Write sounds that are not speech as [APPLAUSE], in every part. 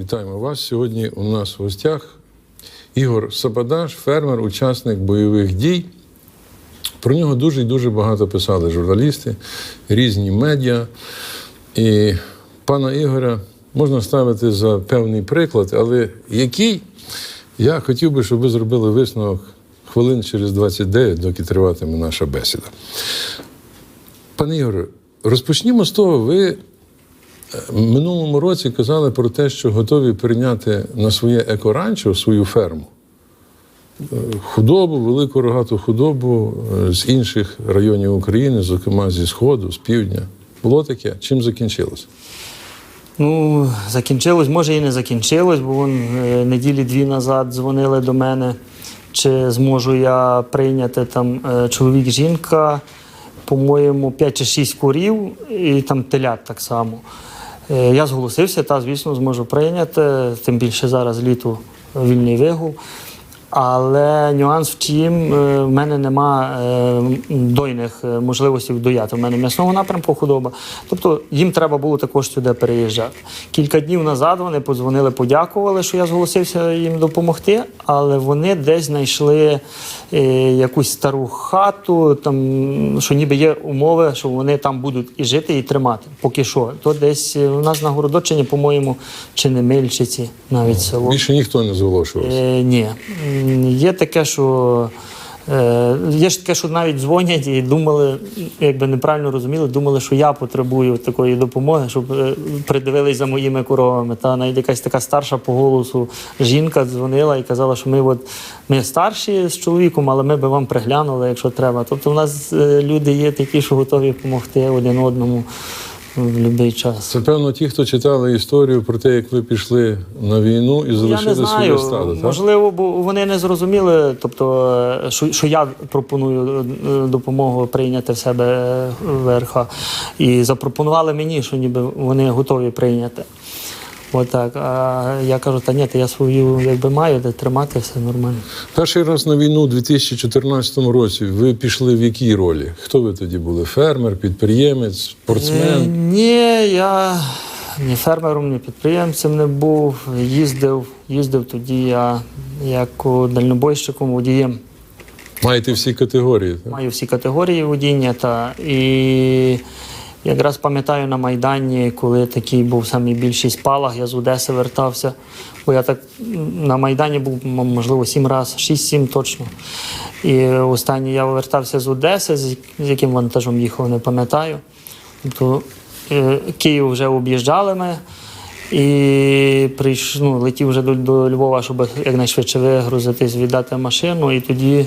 Вітаємо вас. Сьогодні у нас в гостях Ігор Сабадаш, фермер, учасник бойових дій. Про нього дуже і дуже багато писали журналісти, різні медіа. І пана Ігоря можна ставити за певний приклад, але який я хотів би, щоб ви зробили висновок хвилин через 29, доки триватиме наша бесіда. Пане Ігоре, розпочнімо з того, ви минулому році казали про те, що готові прийняти на своє екоранчо свою ферму. Е, Худобу, велику рогату худобу е, з інших районів України, зокрема зі Сходу, з півдня. Було таке? Чим закінчилось? Ну, закінчилось, може і не закінчилось, бо вон, е, неділі дві назад дзвонили до мене, чи зможу я прийняти там е, чоловік, жінка, по-моєму, 5 чи 6 курів і там телят так само. Е, Я зголосився, та, звісно, зможу прийняти, тим більше зараз літо вільний вигул. Але нюанс в тім, е, в мене нема е, дойних е, можливостей дояти. У мене м'ясного напрямку худоба. Тобто їм треба було також сюди переїжджати. Кілька днів назад вони подзвонили, подякували, що я зголосився їм допомогти, але вони десь знайшли якусь стару хату, там, що ніби є умови, що вони там будуть і жити, і тримати. Поки що. То десь у нас на Городочині, по-моєму, чи не Мильчиці, навіть село. Більше ніхто не зголошувався. Е, ні. Є таке, що. Е, є ж таке, що навіть дзвонять і думали, якби неправильно розуміли, думали, що я потребую такої допомоги, щоб е, придивились за моїми коровами. Та навіть якась така старша по голосу жінка дзвонила і казала, що ми от ми старші з чоловіком, але ми би вам приглянули, якщо треба. Тобто, у нас е, люди є такі, що готові допомогти один одному в будь-який час. Це певно ті, хто читали історію про те, як ви пішли на війну і залишили своє стадо. Так? Можливо, бо вони не зрозуміли, тобто, е, що, що я пропоную е, допомогу прийняти в себе ВРХ. І запропонували мені, що ніби вони готові прийняти. Отак. А я кажу, та ні, я свою якби маю, де тримати все нормально. Перший раз на війну у 2014 році ви пішли в якій ролі? Хто ви тоді були? Фермер, підприємець, Е, спортсмен? Ні, я ні фермером, ні підприємцем не був. Їздив, їздив тоді я як дальнобойщиком водієм. Маєте всі категорії. Так? Маю всі категорії водіння. Та, і якраз пам'ятаю на Майдані, коли такий був найбільший спалах, я з Одеси вертався. Бо я так на Майдані був, можливо, сім разів, шість-сім точно. І останній я вертався з Одеси, з яким вантажом їхав, не пам'ятаю. Тобто е, Київ вже об'їжджали ми. І прийш, ну, летів вже до, до Львова, щоб якнайшвидше вигрузитись, віддати машину. І тоді,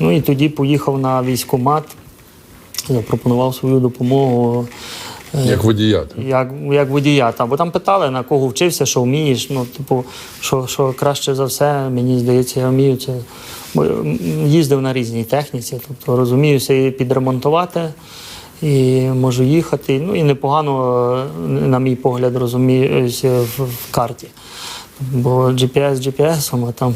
ну, і тоді поїхав на військкомат, запропонував свою допомогу. е, Як водія. як, як водія. Там, бо там питали, на кого вчився, що вмієш. Ну, типу, що, що краще за все, мені здається, я вмію це. Бо їздив на різній техніці, тобто розуміюся і підремонтувати, і можу їхати. Ну і непогано, е, на мій погляд, розуміюся в, в карті. Бо GPS GPS, а там,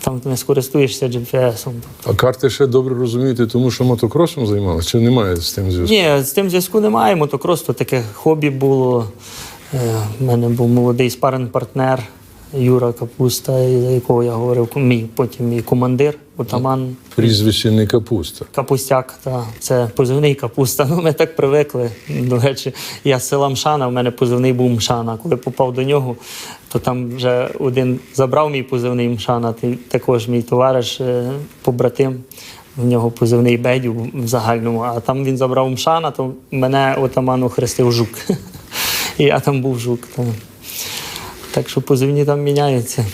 там не скористуєшся GPS. А карти ще добре розумієте, тому що мотокросом займалися? Чи немає з тим зв'язку? Ні, з тим зв'язку немає. Мотокрос то таке хобі було. У мене був молодий спарен-партнер Юра Капуста, за якого я говорив, мій потім мій командир, отаман Прізвище не капуста. Капустяк. Та, це позивний капуста. [LAUGHS] Ну, ми так привикли. До речі, я з села Мшана, в мене позивний був Мшана. Коли попав до нього, то там вже один забрав мій позивний Мшана, ти- також мій товариш, е, побратим. В нього позивний Бедю в загальному, а там він забрав Мшана, то мене отаман охрестив жук. [LAUGHS] І я там був жук. Та. Так що позивні там міняються.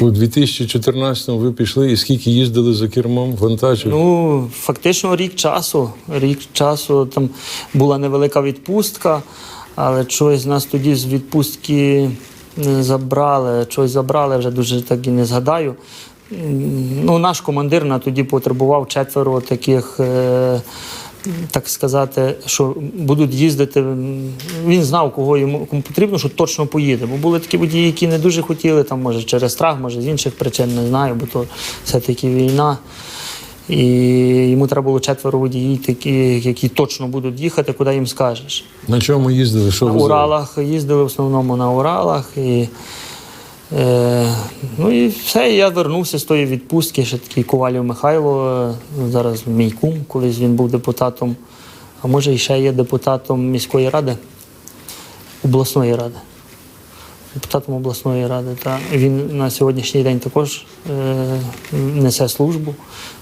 У 2014-му ви пішли і скільки їздили за кермом вантажів? Ну, фактично рік часу. Рік часу там була невелика відпустка, але чогось нас тоді з відпустки не забрали. Чогось забрали, вже дуже так і не згадаю. Ну, наш командир на тоді потребував четверо таких. Е- так сказати, що будуть їздити. Він знав, кого йому кому потрібно, що точно поїде. Бо були такі водії, які не дуже хотіли, там, може, через страх, може, з інших причин, не знаю, бо то все-таки війна. І йому треба було четверо водіїв, такі, які точно будуть їхати, куди їм скажеш. На чому їздили? Що На? Уралах їздили в основному на Уралах. І, е, ну і все, і я вернувся з тої відпустки. Ще такий Ковалів Михайло, е, зараз мій кум, колись він був депутатом, а може і ще є депутатом міської ради, обласної ради. Депутатом обласної ради. Та він на сьогоднішній день також е, несе службу.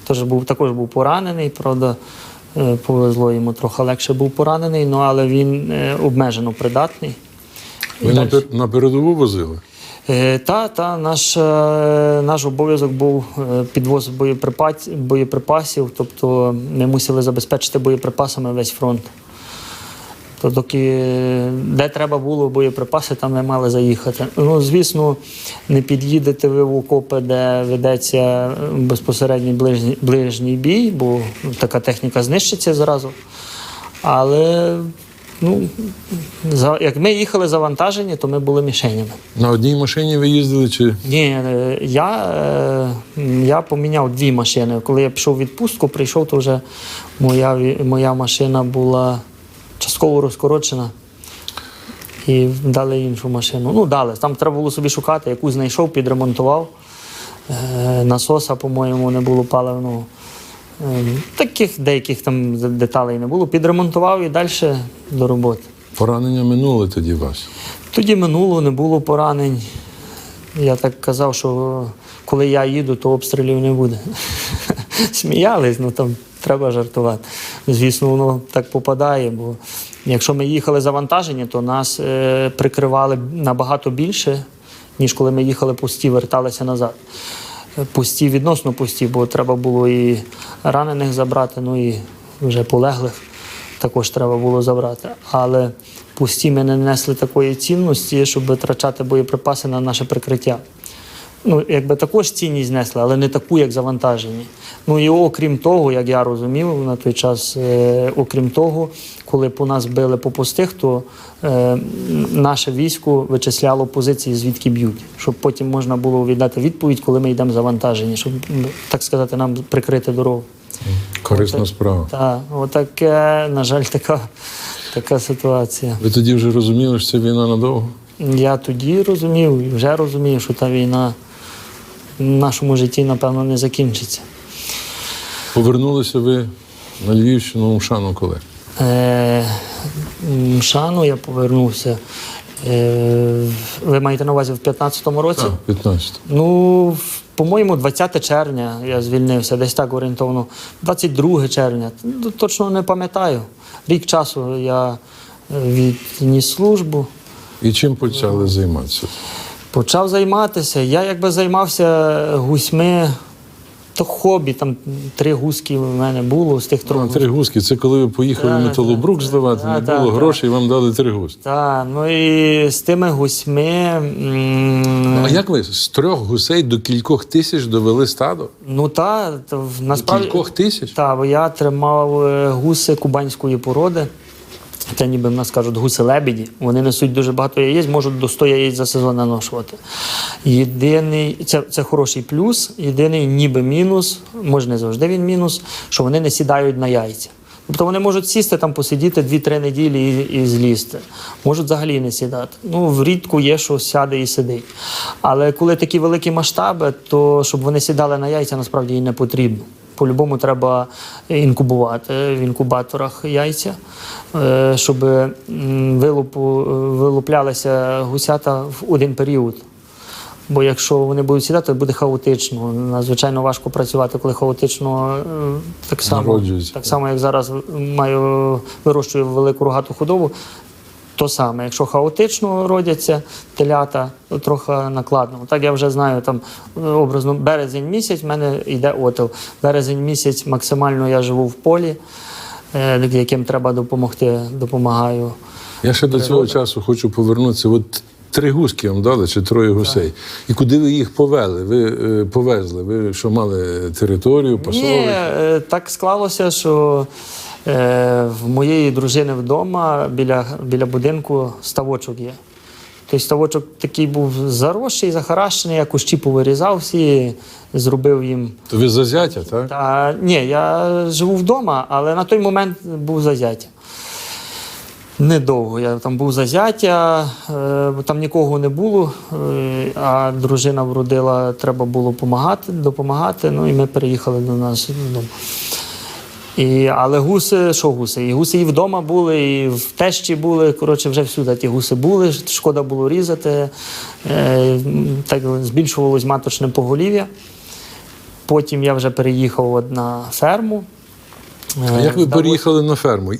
Тож був, також був поранений, правда, е, повезло йому трохи легше був поранений, ну, але він е, обмежено придатний. Ви на, пер- на передову возили? Е, Та, та наш, е, наш обов'язок був е, підвоз боєприпасів, тобто ми мусили забезпечити боєприпасами весь фронт. То доки де треба було боєприпаси, там ми мали заїхати. Ну, звісно, не під'їдете ви в окопи, де ведеться безпосередній ближній, ближній бій, бо така техніка знищиться зразу. Але ну, за, як ми їхали завантажені, то ми були мішенями. На одній машині ви їздили чи Ні, е, я, е, я поміняв дві машини. Коли я пішов у відпустку, прийшов, то вже моя, моя машина була частково розкорочена. І дали іншу машину. Ну, дали. Там треба було собі шукати, яку знайшов, підремонтував. Е, насоса, по-моєму, не було паливного. Таких деяких там деталей не було. Підремонтував і далі до роботи. поранення минули тоді вас? Тоді минуло, не було поранень. Я так казав, що коли я їду, то обстрілів не буде. [LAUGHS] Сміялись, ну там треба жартувати. Звісно, воно так попадає, бо якщо ми їхали завантажені, то нас е, прикривали набагато більше, ніж коли ми їхали пусті, верталися назад. Пусті відносно пусті, бо треба було і ранених забрати, ну і вже полеглих також треба було забрати. Але пусті ми не несли такої цінності, щоб витрачати боєприпаси на наше прикриття. Ну, якби також цінність знесли, але не таку, як завантажені. Ну і окрім того, як я розумів на той час, е, окрім того, коли по нас били по пустих, то е, наше військо вичисляло позиції, звідки б'ють, щоб потім можна було віддати відповідь, коли ми йдемо завантажені, щоб, так сказати, нам прикрити дорогу. Корисна справа. Так, отаке, на жаль, така, така ситуація. Ви тоді вже розуміли, що це війна надовго? Я тоді розумів і вже розумію, що та війна в нашому житті, напевно, не закінчиться. Повернулися ви на Львівщину у Шану коли? Е, Мшану я повернувся. Е, ви маєте на увазі в 15-му році? 15. Ну, по-моєму, 20 червня я звільнився, десь так орієнтовно. 22 червня. Ну, Точно не пам'ятаю. Рік часу я е, відніс службу. І чим почали займатися? Почав займатися. Я якби займався гусьми, то хобі, там три гуски в мене було з тих трьох. А, три гуски. Це коли ви поїхали Так, металобрук так, здавати, так, не так, було так. грошей, вам дали три гуски. Так, ну і з тими гусьми. А як ви з трьох гусей до кількох тисяч довели стадо? Ну та, то в- До насправді. кількох тисяч? Так, бо я тримав е, гуси кубанської породи. Це ніби в нас кажуть гуси-лебеді. Вони несуть дуже багато яєць, можуть до 100 яєць за сезон наношувати. Єдиний, це, це хороший плюс, єдиний ніби мінус, може не завжди він мінус, що вони не сідають на яйця. Тобто вони можуть сісти там, посидіти 2-3 неділі і, і злізти. Можуть взагалі не сідати. Ну, врідку є, що сяде і сидить. Але коли такі великі масштаби, то щоб вони сідали на яйця, насправді і не потрібно. По-любому треба інкубувати в інкубаторах яйця, е, щоб вилуплялися гусята в один період. Бо якщо вони будуть сідати, то буде хаотично. Надзвичайно важко працювати, коли хаотично е, так само, так само, як зараз маю вирощую велику рогату худобу. То саме, якщо хаотично родяться телята, то трохи накладно. Так я вже знаю, там образно березень місяць в мене йде отел. Березень місяць максимально я живу в полі, е, яким треба допомогти, допомагаю. Я ще до цього часу хочу повернутися. От три гуски вам дали чи троє гусей. І куди ви їх повели? Ви е, повезли? Ви що мали територію, Ні, е, так склалося, що в моєї дружини вдома біля, біля будинку ставочок є. Той ставочок такий був заросший, захаращений, я кущі повирізав всі, зробив їм. То ви зазяття, так? Та, ні, я живу вдома, але на той момент був зазяття. Недовго. Я там був зазяття, е, бо там нікого не було, е, а дружина вродила, треба було допомагати, допомагати. Ну і ми переїхали до нас додому. І, але гуси, що гуси? І гуси і вдома були, і в тещі були. Коротше, вже всюди ті гуси були. Шкода було різати. Е, так збільшувалось маточне поголів'я. Потім я вже переїхав на ферму. А як ви переїхали на ферму?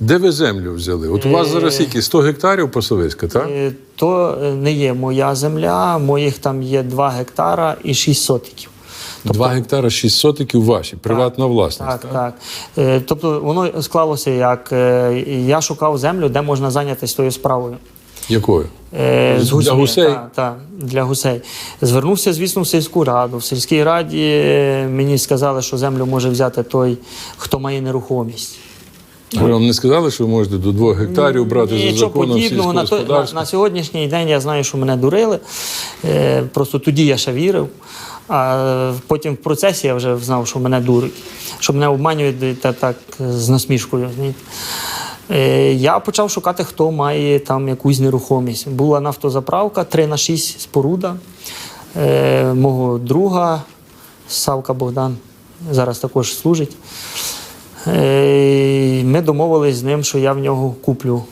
Де ви землю взяли? От у вас Е, зараз скільки? 100 гектарів пасовиська, так? Е, То е, не є моя земля, моїх там є 2 гектара і 6 сотиків. Два гектара 6 сотиків ваші, приватна власність. Так, так. Е, Тобто воно склалося як е, я шукав землю, де можна зайнятися тою справою. Якою? Е, з Для гусей? Так, так, для гусей. Звернувся, звісно, в сільську раду. В сільській раді е, мені сказали, що землю може взяти той, хто має нерухомість. Ви вам не сказали, що ви можете до 2 гектарів брати за Нічого законом подібного. На, на, на сьогоднішній день я знаю, що мене дурили. Е, просто тоді я ще вірив. А потім в процесі я вже знав, що мене дурять, що мене обманюють та так з насмішкою. Е, Я почав шукати, хто має там якусь нерухомість. Була нафтозаправка 3 на 6 споруда. Е, мого друга Савка Богдан зараз також служить. Е, Ми домовились з ним, що я в нього куплю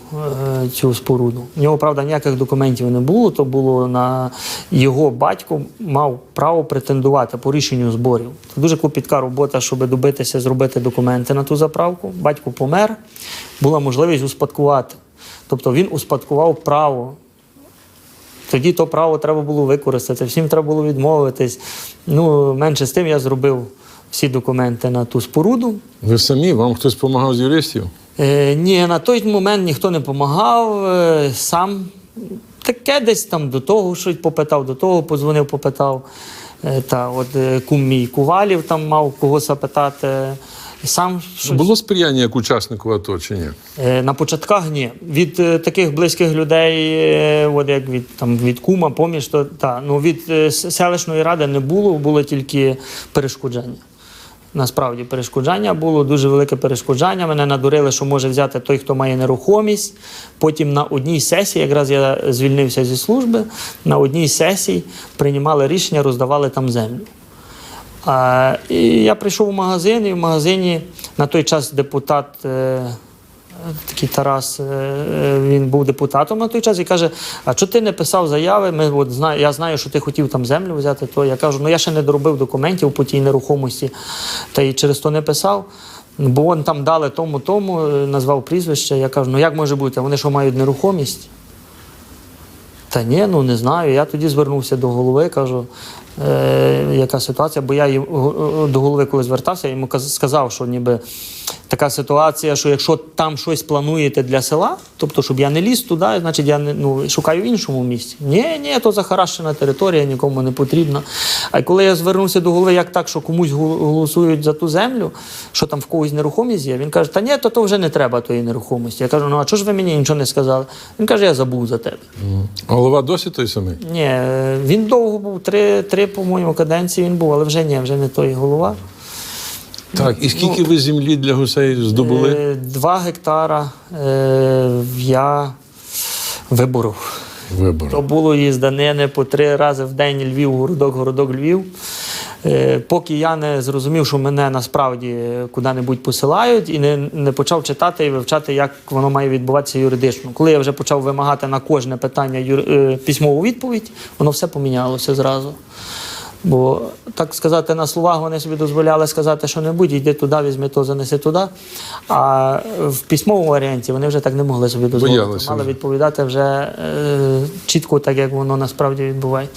цю споруду. В нього, правда, ніяких документів не було. То було на його батько мав право претендувати по рішенню зборів. Це дуже клопітка робота, щоб добитися, зробити документи на ту заправку. Батько помер, була можливість успадкувати. Тобто він успадкував право тоді то право треба було використати, всім треба було відмовитись. Ну, менше з тим я зробив всі документи на ту споруду. Ви самі, вам хтось допомагав з юристів? Е, ні, на той момент ніхто не допомагав. Е, сам таке десь там до того щось попитав, до того подзвонив, попитав. Е, та, от, е, кум мій Кувалів там мав кого запитати. Сам щось. Було сприяння як учаснику АТО чи ні? Е, На початках ні. Від е, таких близьких людей, е, от як від, там, від кума, поміж, то та. Ну, від е, селищної ради не було, було тільки перешкоджання. Насправді, перешкоджання було дуже велике перешкоджання. Мене надурили, що може взяти той, хто має нерухомість. Потім на одній сесії, якраз я звільнився зі служби, на одній сесії приймали рішення, роздавали там землю. А, і я прийшов в магазин, і в магазині на той час депутат. Такий Тарас, е, е, він був депутатом на той час і каже: А чого ти не писав заяви? Ми от зна- я знаю, що ти хотів там землю взяти. То я кажу, ну я ще не доробив документів по тій нерухомості, та й через то не писав. Бо вони там дали тому, тому, е, назвав прізвище. Я кажу, ну як може бути? А Вони що мають нерухомість? Та ні, ну не знаю. Я тоді звернувся до голови, кажу, е, яка ситуація, бо я їм- е, до голови, коли звертався, йому сказав, що ніби така ситуація, що якщо там щось плануєте для села, тобто, щоб я не ліз туди, значить я не ну, шукаю в іншому місці. Ні, ні, то захаращена територія, нікому не потрібна. А коли я звернувся до голови, як так, що комусь голосують за ту землю, що там в когось нерухомість є, він каже, та ні, то, то вже не треба тої нерухомості. Я кажу, ну а чого ж ви мені нічого не сказали? Він каже, я забув за тебе. Голова досі той самий? Ні, е, він довго був, три, три по-моєму, каденції він був, але вже ні, вже не той голова. Так, і скільки ви землі для гусей здобули? Ну, Е, Два гектара е, я виборов. Вибори. То було їзданини по три рази в день Львів, городок, городок, Львів. Е, Поки я не зрозумів, що мене насправді куди-небудь посилають, і не, не почав читати і вивчати, як воно має відбуватися юридично. Коли я вже почав вимагати на кожне питання юр- е, письмову відповідь, воно все помінялося зразу. Бо, так сказати, на словах вони собі дозволяли сказати, що небудь, йди туди, візьми то, занеси туди. А в письмовому варіанті вони вже так не могли собі дозволити. Боялися Мали відповідати вже е, чітко, так як воно насправді відбувається.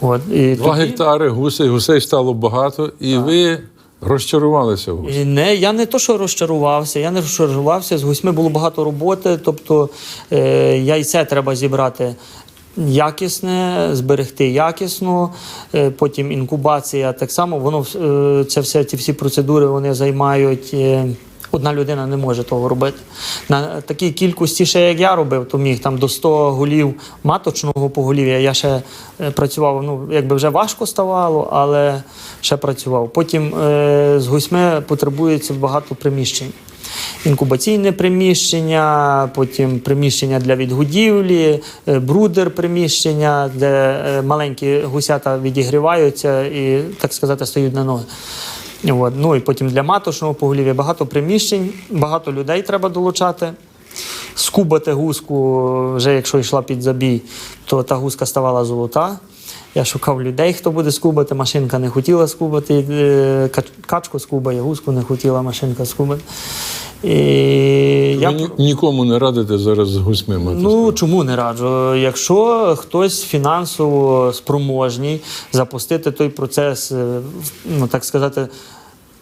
От. І Два тоді- гектари гусей, гусей стало багато, і ви розчарувалися в гусях. Не, я не то, що розчарувався, я не розчарувався. З гусьми було багато роботи. Тобто е, яйце треба зібрати якісне, зберегти якісно. Е, потім інкубація так само. Воно е, це все, ці всі процедури вони займають. Одна людина не може того робити. На такій кількості, ще як я робив, то міг там до 100 голів маточного поголів'я. Я ще е, працював, ну якби вже важко ставало, але ще працював. Потім е, з гусьми потребується багато приміщень. Інкубаційне приміщення, потім приміщення для відгодівлі, е, брудер приміщення, де е, маленькі гусята відігріваються і, так сказати, стають на ноги. От. Ну і потім для маточного поголів'я багато приміщень, багато людей треба долучати. Скубати гуску, вже якщо йшла під забій, то та гуска ставала золота. Я шукав людей, хто буде скубати. Машинка не хотіла скубати, е, качку скубає, гуску не хотіла машинка скубати. І я... Ви нікому не радите зараз з гусьми мати Ну чому не раджу? Якщо хтось фінансово спроможний запустити той процес, е, ну так сказати,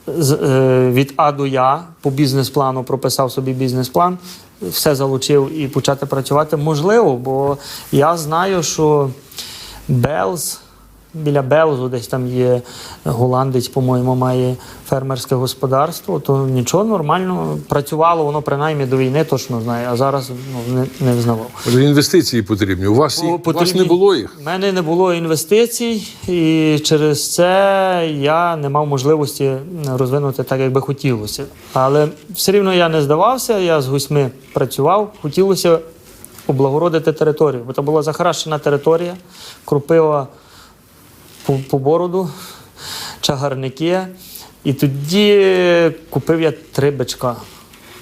е, від А до Я по бізнес-плану прописав собі бізнес-план, все залучив і почати працювати, можливо, бо я знаю, що Белз. Біля Белзу десь там є голландець, по-моєму, має фермерське господарство, то нічого нормально працювало, воно принаймні до війни точно знає, а зараз ну, не, не взнавав. Інвестиції потрібні. У вас, їх- у вас не було їх? У мене не було інвестицій, і через це я не мав можливості розвинути так, як би хотілося. Але все рівно я не здавався, я з гусьми працював. Хотілося облагородити територію, бо це була захаращена територія, кропива по, по бороду, чагарники. І тоді купив я три бичка.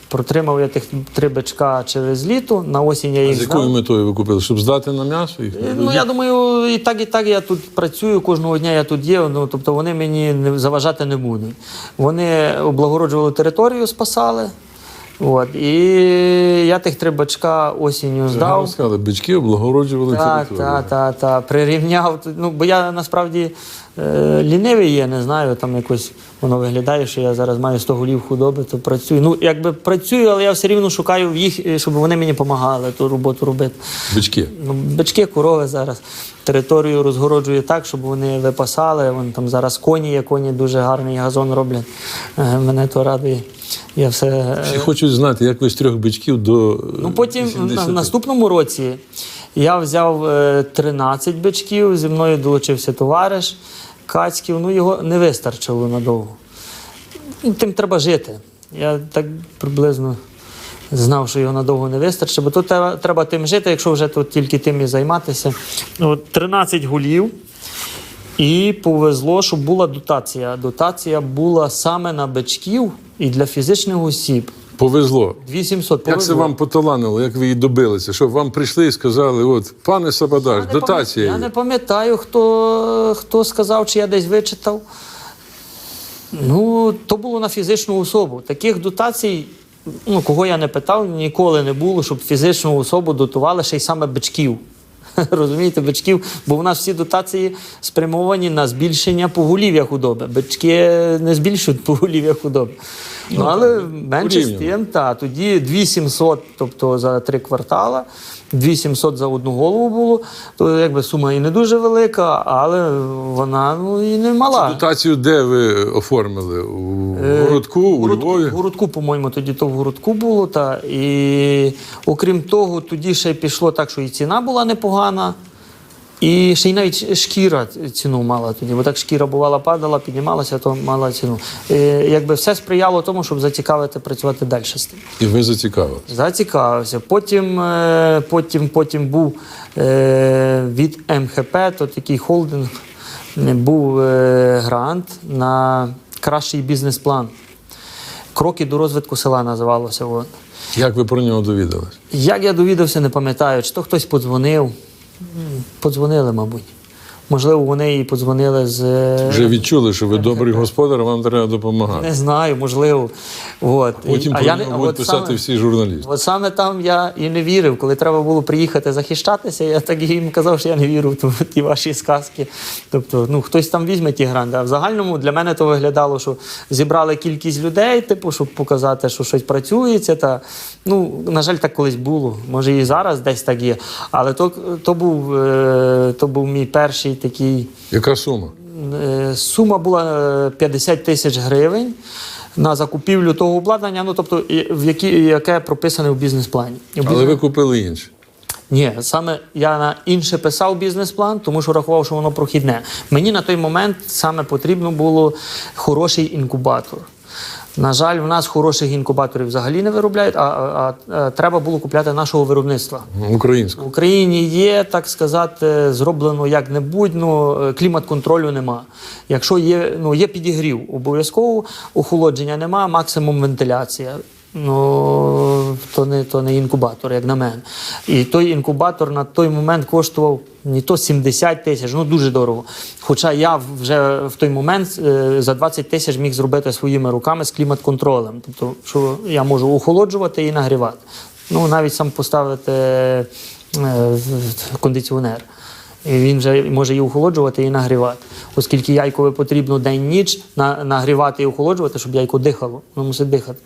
Протримав я тих три бичка через літо, на осінь я А з якою здав. метою ви купили? Щоб здати на м'ясо їх? Ну, я думаю, і так, і так я тут працюю, кожного дня я тут є, ну, тобто вони мені не, заважати не будуть. Вони облагороджували територію, спасали. От, і я тих три бачка осінню здав. сказали, бички облагороджували Так, територію. так, так, так. Прирівняв. Ну, бо я насправді е, лінивий є, не знаю, там якось воно виглядає, що я зараз маю 100 голів худоби, то працюю. Ну, якби працюю, але я все рівно шукаю в їх, е, щоб вони мені допомагали ту роботу робити. Бички. Ну, бички, корови зараз територію розгороджую так, щоб вони випасали. Вон там зараз коні є, коні дуже гарний газон роблять. Е, Мене то радує. Я все. е, Всі хочуть знати, як ви з трьох бичків до Ну потім 80. на, в наступному році я взяв е, 13 бичків, зі мною долучився товариш Кацьків. Ну його не вистачило надовго. Тим треба жити. Я так приблизно знав, що його надовго не вистачить, бо тут треба, треба тим жити, якщо вже тут тільки тим і займатися. Ну, От 13 голів. І повезло, щоб була дотація. Дотація була саме на бичків і для фізичних осіб. Повезло. 2700 Як це вам поталанило, як ви її добилися? Щоб вам прийшли і сказали, от, пане Сабадаш, Я не дотація. пам'ят- Я є. не пам'ятаю, хто, хто сказав, чи я десь вичитав. Ну, то було на фізичну особу. Таких дотацій, ну, кого я не питав, ніколи не було, щоб фізичну особу дотували ще й саме бичків. [LAUGHS] Розумієте, бичків, бо в нас всі дотації спрямовані на збільшення поголів'я худоби. Бички не збільшують [LAUGHS] поголів'я худоби. Ну, але менше з тим, та, тоді 2700, тобто за три квартала, 2700 за одну голову було, то якби сума і не дуже велика, але вона ну, і не мала. Дотацію де ви оформили? У Е, городку, у Городку- Львові? Городку, по-моєму, тоді то в городку було. Та, і окрім того, тоді ще й пішло так, що і ціна була непогана. І ще й навіть шкіра ціну мала тоді, бо так шкіра бувала, падала, піднімалася, то мала ціну. Е, якби все сприяло тому, щоб зацікавити працювати далі з тим. І ви зацікавили. Зацікавився. Потім, е, потім, потім був е, від МХП, то такий холдинг, був грант на кращий бізнес-план. Кроки до розвитку села називалося. Як ви про нього довідались? Як я довідався, не пам'ятаю, чи то хтось подзвонив. Подзвонили, мабуть. Можливо, вони і подзвонили з. е, Вже відчули, що ви добрий господар, вам треба допомагати. Не знаю, можливо. От. Потім про я не- будуть писати саме- всі журналісти. От саме там я і не вірив. Коли треба було приїхати захищатися, я так їм казав, що я не вірю в ті ваші сказки. Тобто, ну хтось там візьме ті гранди. А в загальному для мене то виглядало, що зібрали кількість людей, типу, щоб показати, що щось працюється. Та ну на жаль, так колись було. Може і зараз десь так є. Але то, то був е, то був мій перший такий. Яка сума? Е, Сума була е, 50 тисяч гривень. на закупівлю того обладнання, ну тобто, в які, яке прописане в бізнес-плані. В Але ви купили інше. ні, саме я на інше писав бізнес-план, тому що рахував, що воно прохідне. Мені на той момент саме потрібно було хороший інкубатор. На жаль, в нас хороших інкубаторів взагалі не виробляють, а, а, а треба було купляти нашого виробництва. Українського. В Україні є, так сказати, зроблено як-небудь, ну е, клімат-контролю нема. Якщо є, ну є підігрів, обов'язково охолодження нема, максимум вентиляція. Ну то не то не інкубатор, як на мене. І той інкубатор на той момент коштував не то 70 тисяч, ну дуже дорого. Хоча я вже в той момент е, за 20 тисяч міг зробити своїми руками з клімат-контролем. Тобто, що я можу охолоджувати і нагрівати. Ну навіть сам поставити е, кондиціонер. І він вже може і охолоджувати, і нагрівати. Оскільки яйкові потрібно день-ніч нагрівати і охолоджувати, щоб яйко дихало. Воно мусить дихати,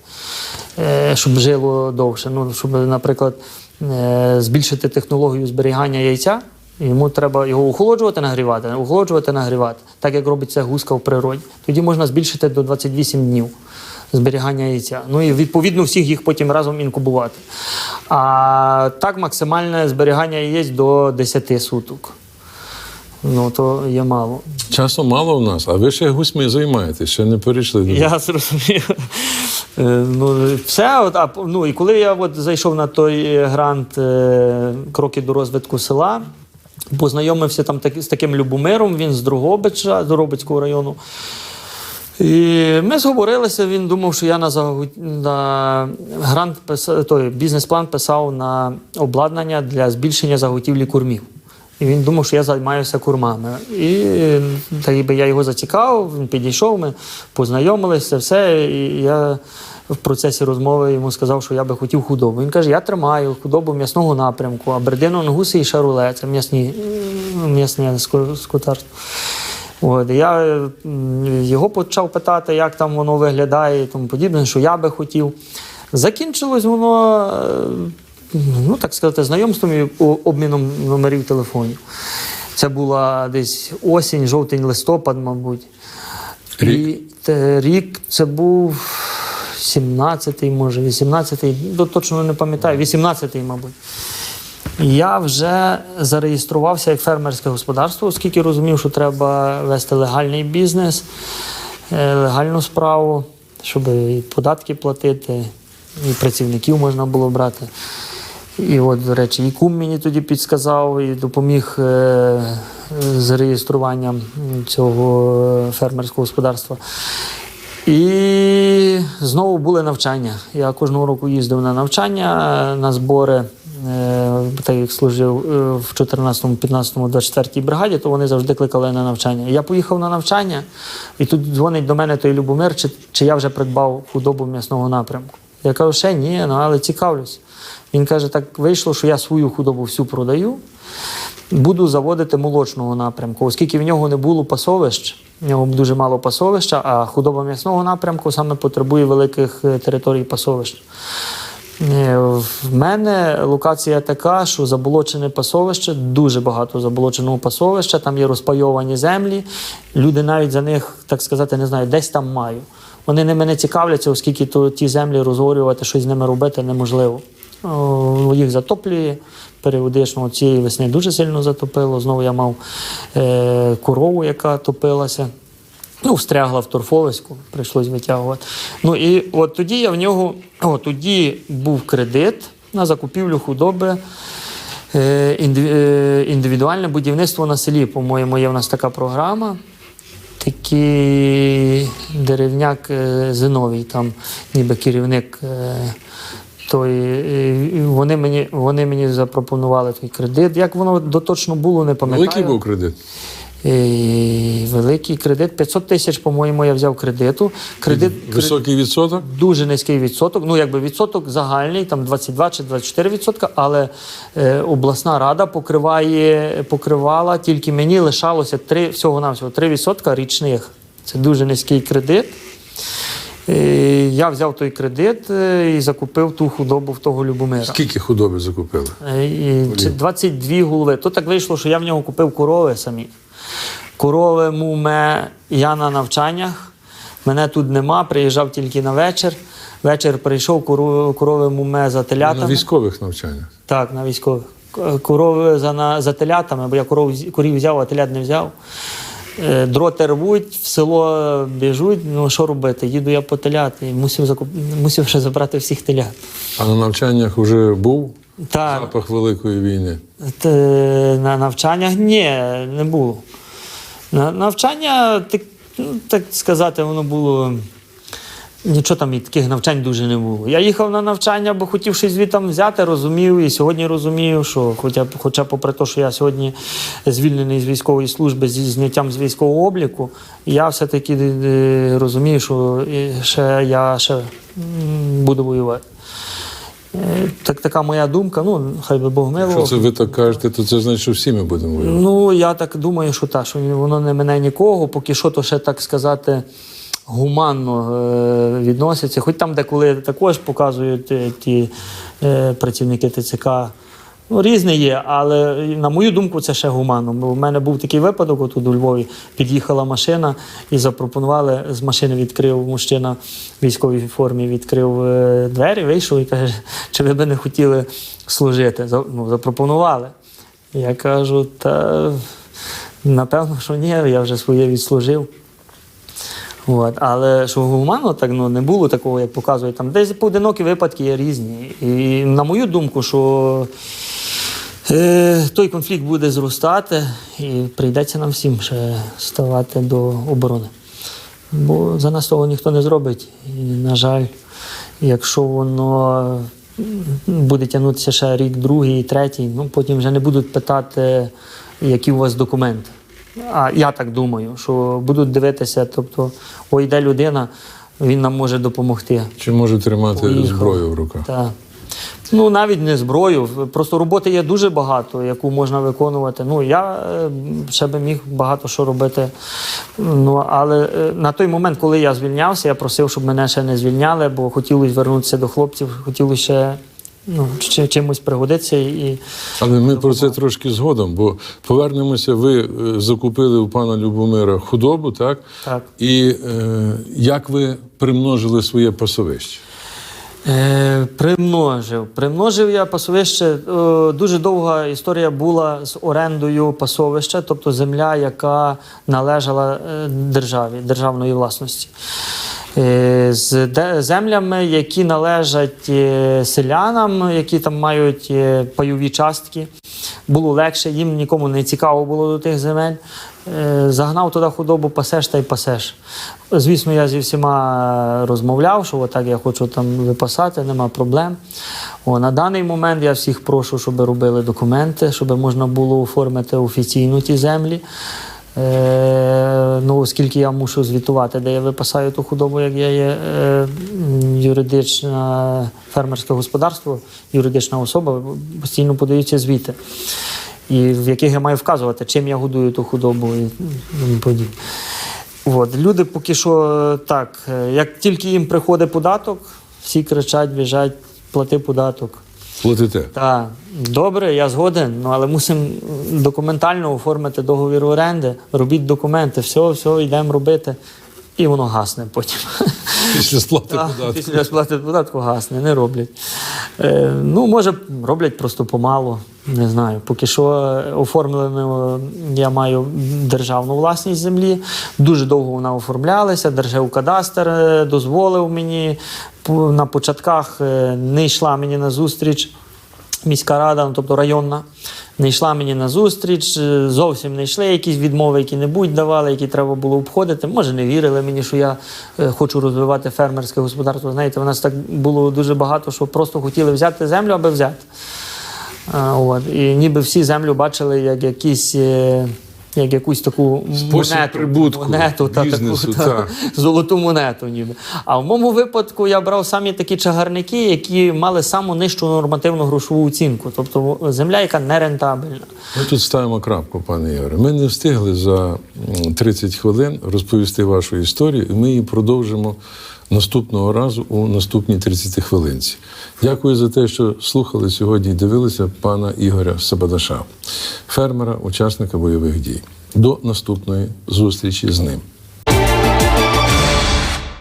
щоб жило довше. Ну, щоб, наприклад, е, збільшити технологію зберігання яйця, йому треба його охолоджувати, нагрівати, охолоджувати, нагрівати, так як робить це гуска в природі. Тоді можна збільшити до 28 днів зберігання яйця. Ну і відповідно всіх їх потім разом інкубувати. А так максимальне зберігання яєць до 10 суток. Ну, то є мало. Часу мало в нас, а ви ще гусьми займаєтесь, ще не перейшли Я зрозумів. Е, Ну, все, от, а, ну, і коли я от зайшов на той е, грант е, Кроки до розвитку села, познайомився там таки- з таким Любомиром, він з Другобича, з Доробицького району. І ми зговорилися, він думав, що я на, на грант той бізнес-план писав на обладнання для збільшення заготівлі кормів. І він думав, що я займаюся кормами. І так якби я його зацікавив, він підійшов, ми познайомилися, все. І я в процесі розмови йому сказав, що я би хотів худобу. Він каже: я тримаю худобу м'ясного напрямку, а бердино гуси і шаруле це м'ясні, м'ясне ско- скотарство. От, я його почав питати, як там воно виглядає і тому подібне, що я би хотів. Закінчилось воно, е, ну так сказати, знайомством і обміном номерів телефонів. Це була десь осінь, жовтень, листопад, мабуть. Рік? І те, рік це був 17-й, може, 18-й, ну, точно не пам'ятаю, 18-й, мабуть. Я вже зареєструвався як фермерське господарство, оскільки розумів, що треба вести легальний бізнес, е, легальну справу, щоб і податки платити, і працівників можна було брати. І от, до речі, і кум мені тоді підсказав і допоміг е, з реєструванням цього фермерського господарства. І знову були навчання. Я кожного року їздив на навчання, е, на збори. Е, Так як служив е, в 14, 15, 24 бригаді, то вони завжди кликали на навчання. Я поїхав на навчання, і тут дзвонить до мене той Любомир, чи, чи я вже придбав худобу м'ясного напрямку. Я кажу, ще ні, ну, але цікавлюсь. Він каже: так вийшло, що я свою худобу всю продаю, буду заводити молочного напрямку, оскільки в нього не було пасовищ, в нього дуже мало пасовища, а худоба м'ясного напрямку саме потребує великих е, територій пасовищ. Е, В мене локація така, що заболочене пасовище, дуже багато заболоченого пасовища, там є розпайовані землі. Люди навіть за них, так сказати, не знаю, десь там маю. Вони не цікавляться, оскільки то ті землі розорювати, щось з ними робити неможливо. Їх затоплює періодично. Цієї весни дуже сильно затопило. Знову я мав е, корову, яка топилася. Ну, встрягла в торфовиську, прийшлось витягувати. Ну і от тоді я в нього, о, тоді був кредит на закупівлю худоби. Е, е, індивідуальне будівництво на селі, по-моєму, є в нас така програма. Такий деревняк е, Зиновій, там ніби керівник. Той, е, і вони, мені, вони мені запропонували той кредит. Як воно доточно було, не пам'ятаю. Великий був кредит. Е, Великий кредит. 500 тисяч, по-моєму, я взяв кредиту. Кредит, кредит Високий відсоток. дуже низький відсоток. Ну, якби відсоток загальний, там 22 чи 24 відсотка, але е, обласна рада покриває, покривала, тільки мені лишалося 3, всього-навсього 3 відсотка річних. Це дуже низький кредит. Е, Я взяв той кредит е, і закупив ту худобу в того Любомира. Скільки худоби закупили? Е, чи 22 голови. То так вийшло, що я в нього купив корови самі. Корови, муме, я на навчаннях. Мене тут нема, приїжджав тільки на вечір. Вечір прийшов, корови муме за телятами. На військових навчаннях. Так, на військових. Корови за, на, за телятами, бо я коров, корів взяв, а телят не взяв. Е, Дроти рвуть, в село біжуть. Ну що робити? Їду я по телят і мусив, закуп... мусив ще забрати всіх телят. А на навчаннях вже був Так, запах Великої війни. Т- на навчаннях ні, не було. На навчання, так, ну, так сказати, воно було. Нічого там і таких навчань дуже не було. Я їхав на навчання, бо хотів щось звідти взяти, розумів, і сьогодні розумію, що хоча, хоча попри те, що я сьогодні звільнений з військової служби зі зняттям з військового обліку, я все-таки е, розумію, що ще я ще буду воювати. Е, Так, така моя думка. Ну, хай би Бог милував. Якщо це ви так кажете, то це значить, що всі ми будемо воювати. Ну, я так думаю, що так, що воно не мене нікого, поки що то ще так сказати. Гуманно е, відносяться, хоч там, де коли також показують е, ті е, працівники ТЦК, ну, різне є, але на мою думку, це ще гуманно. Бо в мене був такий випадок, отут у Львові під'їхала машина і запропонували, з машини відкрив мужчина в військовій формі, відкрив е, двері, вийшов і каже, чи ви би не хотіли служити? Ну, запропонували. Я кажу, та напевно, що ні, я вже своє відслужив. От. Але що гуманно так ну, не було такого, як показують. Там десь поодинокі випадки є різні. І на мою думку, що е, той конфлікт буде зростати і прийдеться нам всім ще ставати до оборони. Бо за нас того ніхто не зробить. І, на жаль, якщо воно буде тягнутися ще рік, другий, третій, ну потім вже не будуть питати, які у вас документи. А я так думаю, що будуть дивитися, тобто, ой, йде людина, він нам може допомогти. Чи може тримати Поїхав. зброю в руках? Так. Ну, навіть не зброю. Просто роботи є дуже багато, яку можна виконувати. Ну, я е, ще би міг багато що робити. Ну, але е, на той момент, коли я звільнявся, я просив, щоб мене ще не звільняли, бо хотілося вернутися до хлопців, хотілося ще ну, чи- чимось пригодитися. І, Але ми про це трошки згодом, бо повернемося. Ви е, закупили у пана Любомира худобу, так? Так. І е, як ви примножили своє пасовище? Е, примножив. Примножив я пасовище. Е, дуже довга історія була з орендою пасовища, тобто земля, яка належала е, державі, державної власності. Е, з землями, які належать е, селянам, які там мають е, пайові частки. Було легше, їм нікому не цікаво було до тих земель. Загнав туди худобу, пасеш та й пасеш. Звісно, я зі всіма розмовляв, що отак я хочу там випасати, нема проблем. О, на даний момент я всіх прошу, щоб робили документи, щоб можна було оформити офіційно ті землі. Е, ну, оскільки я мушу звітувати, де я випасаю ту худобу, як я є е, юридичне фермерське господарство, юридична особа, постійно подаються звіти, і в яких я маю вказувати, чим я годую ту худобу і подібне. От, люди поки що так, е, як тільки їм приходить податок, всі кричать, біжать, плати податок. Платите? Так, добре, я згоден, ну але мусимо документально оформити договір оренди, робіть документи, все, все, йдемо робити. І воно гасне потім. [LAUGHS] Після сплати Так, податку. Після сплати податку гасне, не роблять. Е, ну, може, роблять просто помалу, не знаю. Поки що е, оформлено я маю державну власність землі. Дуже довго вона оформлялася. Держгеокадастр е, дозволив мені. На початках е, не йшла мені на зустріч міська рада, ну, тобто районна, не йшла мені на зустріч, е, зовсім не йшли якісь відмови, які-небудь давали, які треба було обходити. Може, не вірили мені, що я е, хочу розвивати фермерське господарство. Знаєте, в нас так було дуже багато, що просто хотіли взяти землю, аби взяти. От. І ніби всі землю бачили як якісь. Як якусь таку Спосіб монету, прибутку, монету та, бізнесу, таку, та, так. золоту монету ніби. А в моєму випадку я брав самі такі чагарники, які мали саму нижчу нормативну грошову оцінку, тобто земля, яка не рентабельна. Ми тут ставимо крапку, пане Ігоре. Ми не встигли за м, 30 хвилин розповісти вашу історію, і ми її продовжимо наступного разу у наступній 30 хвилинці. Дякую за те, що слухали сьогодні і дивилися пана Ігоря Сабадаша, фермера, учасника бойових дій. До наступної зустрічі з ним.